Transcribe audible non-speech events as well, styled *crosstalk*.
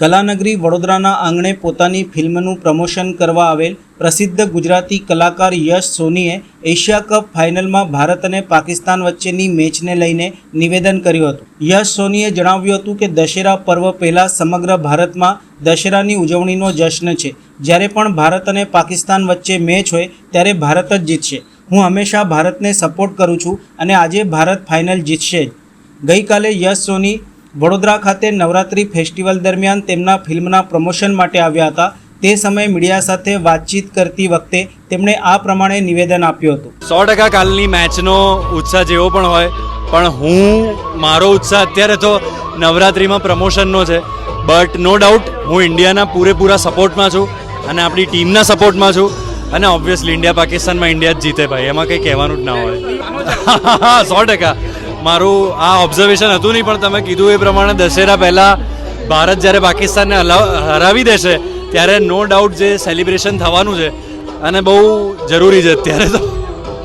કલાનગરી વડોદરાના આંગણે પોતાની ફિલ્મનું પ્રમોશન કરવા આવેલ પ્રસિદ્ધ ગુજરાતી કલાકાર યશ સોનીએ એશિયા કપ ફાઇનલમાં ભારત અને પાકિસ્તાન વચ્ચેની મેચને લઈને નિવેદન કર્યું હતું. યશ સોનીએ જણાવ્યું હતું કે દશેરા પર્વ પહેલાં સમગ્ર ભારતમાં દશેરાની ઉજવણીનો જશ્ન છે. જ્યારે પણ ભારત અને પાકિસ્તાન વચ્ચે મેચ હોય ત્યારે ભારત જ જીતશે. હું હંમેશા ભારતને સપોર્ટ કરું છું અને આજે ભારત ફાઇનલ જીતશે જ. ગઈકાલે યશ સોની વડોદરા ખાતે નવરાત્રી ફેસ્ટિવલ દરમિયાન તેમના ફિલ્મના પ્રમોશન માટે આવ્યા હતા. તે સમયે મીડિયા સાથે વાતચીત કરતી વખતે તેમણે આ પ્રમાણે નિવેદન આપ્યું હતું. સો ટકા કાલની મેચનો ઉત્સાહ જેવો પણ હોય, પણ હું, મારો ઉત્સાહ અત્યારે તો નવરાત્રિમાં પ્રમોશનનો છે. બટ નો ડાઉટ હું ઇન્ડિયાના પૂરેપૂરા સપોર્ટમાં છું અને આપણી ટીમના સપોર્ટમાં છું અને ઓબ્વિયસલી ઇન્ડિયા પાકિસ્તાનમાં ઇન્ડિયા જ જીતે ભાઈ, એમાં કંઈ કહેવાનું જ ના હોય. *laughs* સો ટકા. મારું આ ઓબ્ઝર્વેશન હતું નહીં, પણ તમે કીધું એ પ્રમાણે દશેરા પહેલાં ભારત જ્યારે પાકિસ્તાનને હરાવી દેશે, ત્યારે નો ડાઉટ જે સેલિબ્રેશન થવાનું છે, અને બહુ જરૂરી છે અત્યારે તો.